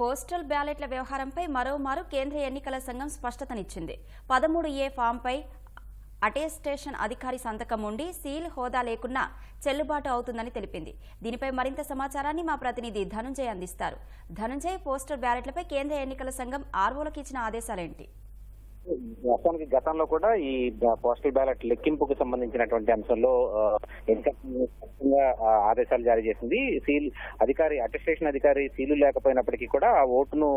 Postal బ్యాలెట్ల వ్యవహారంపై మరోమారు కేంద్ర ఎన్నికల సంఘం స్పష్టతనిచ్చింది. పదమూడు ఏ ఫామ్పై అటెస్టేషన్ అధికారి సంతకం ఉండి సీల్ హోదా లేకున్నా చెల్లుబాటు అవుతుందని తెలిపింది. దీనిపై మరింత సమాచారాన్ని మా ప్రతినిధి ధనుంజయ్ అందిస్తారు. ధనుంజయ్ పోస్టల్ బ్యాలెట్లపై కేంద్ర ఎన్నికల సంఘం ఆర్వోలకు ఇచ్చిన ఆదేశాలేంటి? రాష్ట్రానికి గతంలో కూడా ఈ పోస్టల్ బ్యాలెట్ లెక్కింపుకు సంబంధించినటువంటి అంశంలో ఎన్నికల స్పష్టంగా ఆదేశాలు జారీ చేసింది. సీల్ అధికారి అటెస్టేషన్ అధికారి సీలు లేకపోయినప్పటికీ కూడా ఆ ఓటును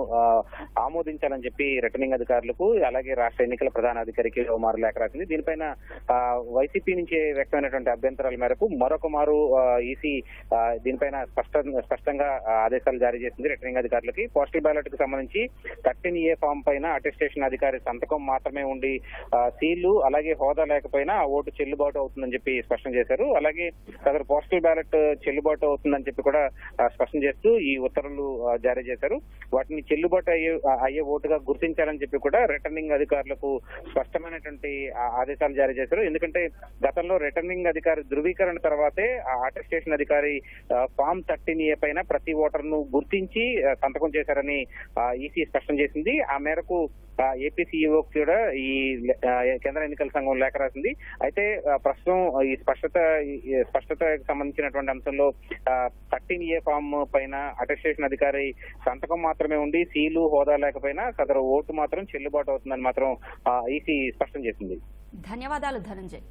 ఆమోదించాలని చెప్పి రిటర్నింగ్ అధికారులకు అలాగే రాష్ట్ర ఎన్నికల ప్రధాన అధికారికి మారు లేఖ రాసింది. దీనిపైన వైసీపీ నుంచి వ్యక్తమైనటువంటి అభ్యంతరాల మేరకు మరొక మారు ఈసీ దీనిపైన స్పష్ట స్పష్టంగా ఆదేశాలు జారీ చేసింది రిటర్నింగ్ అధికారులకి. పోస్టల్ బ్యాలెట్కు సంబంధించి థర్టీన్ ఏ ఫామ్ పైన అటెస్టేషన్ అధికారి సంతకం మాత్రమే ఉండి సీలు అలాగే హోదా లేకపోయినా ఓటు చెల్లుబాటు అవుతుందని చెప్పి స్పష్టం చేశారు. అలాగే సదరు పోస్టల్ బ్యాలెట్ చెల్లుబాటు అవుతుందని చెప్పి కూడా స్పష్టం చేస్తూ ఈ ఉత్తర్వులు జారీ చేశారు. వాటిని చెల్లుబాటు అయ్యే అయ్యే ఓటుగా గుర్తించాలని చెప్పి కూడా రిటర్నింగ్ అధికారులకు స్పష్టమైనటువంటి ఆదేశాలు జారీ చేశారు. ఎందుకంటే గతంలో రిటర్నింగ్ అధికారి ధృవీకరణ తర్వాతే ఆ అటెస్టేషన్ అధికారి ఫామ్ థర్టీన్ ఏ పైన ప్రతి ఓటర్ను గుర్తించి సంతకం చేశారని ఈసీ స్పష్టం చేసింది. ఆ మేరకు ఏపీ సీఈఓ కూడా ఈ కేంద్ర ఎన్నికల సంఘం లేఖ రాసింది. అయితే ప్రస్తుతం ఈ స్పష్టత స్పష్టతకు సంబంధించినటువంటి అంశంలో థర్టీన్ ఏ ఫామ్ పైన అటెస్టేషన్ అధికారి సంతకం మాత్రమే ఉండి సీలు హోదా లేకపోయినా సదరు ఓటు మాత్రం చెల్లుబాటు అవుతుందని మాత్రం ఈసీ స్పష్టం చేసింది. ధన్యవాదాలు ధనంజయ్.